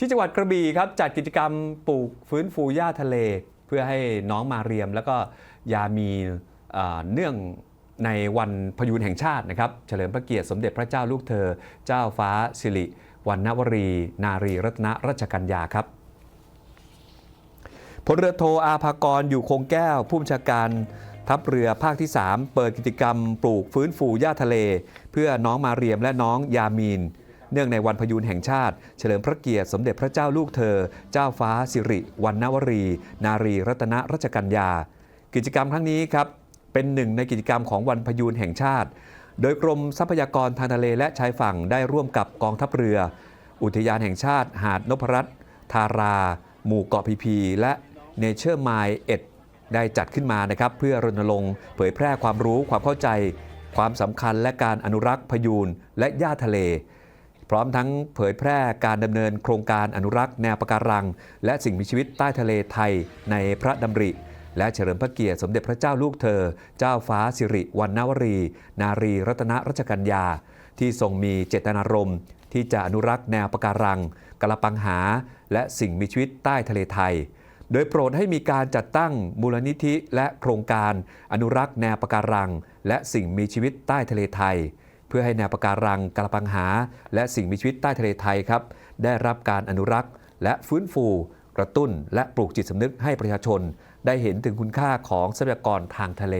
ที่จังหวัดกระบี่ครับจัดกิจกรรมปลูกฟื้นฟูหญ้าทะเล เพื่อให้น้องมาเรียม แล้วก็ยามีเนื่องในวันพยูนแห่งชาตินะครับเฉลิมพระเกียรติสมเด็จพระเจ้าลูกเธอ เจ้าฟ้าสิริวัณณวรี นารีรัตนรัชกัญญาครับพลเรือโทอาภากรอยู่คงแก้ว ผู้บัญชาการทัพเรือภาคที่ 3 เปิดกิจกรรมปลูกฟื้นฟูหญ้าทะเล เพื่อน้องมาเรียมและน้องยามีน เนื่องในวันพยูนแห่งชาติ เฉลิมพระเกียรติสมเด็จพระเจ้าลูกเธอ เจ้าฟ้าสิริวัณณวรี นารีรัตนรัชกัญญา กิจกรรมครั้งนี้ครับเป็นหนึ่งในกิจกรรมของวันพยูนแห่งชาติ โดยกรมทรัพยากรทางทะเลและชายฝั่งได้ร่วมกับกองทัพเรือ อุทยานแห่งชาติ หาดนพรัตน์ทารา หมู่เกาะพีพี และเนเจอร์ไมล์เอ็ดได้จัดขึ้นมานะครับเพื่อรณรงค์เผยแพร่ความรู้ความเข้าใจ ความสำคัญและการอนุรักษ์พยูนและหญ้าทะเล พร้อมทั้งเผยแพร่การดำเนินโครงการอนุรักษ์แนวปะการัง และสิ่งมีชีวิตใต้ทะเลไทยในพระดำริ และเฉลิมพระเกียรติสมเด็จพระเจ้าลูกเธอ เจ้าฟ้าสิริวัณณวรี นารีรัตนรัชกัญญา ที่ทรงมีเจตนารมณ์ที่จะอนุรักษ์แนวปะการังกระปังหา และสิ่งมีชีวิตใต้ทะเลไทย โดยโปรดให้มีการจัดตั้งมูลนิธิและโครงการ อนุรักษ์แนวปะการัง และสิ่งมีชีวิตใต้ทะเลไทย เพื่อให้แนวปะการังกระปังหา และสิ่งมีชีวิตใต้ทะเลไทยครับ ได้รับการอนุรักษ์ และฟื้นฟู กระตุ้น และปลูกจิตสำนึกให้ประชาชน ได้เห็นถึงคุณค่าของทรัพยากรทางทะเล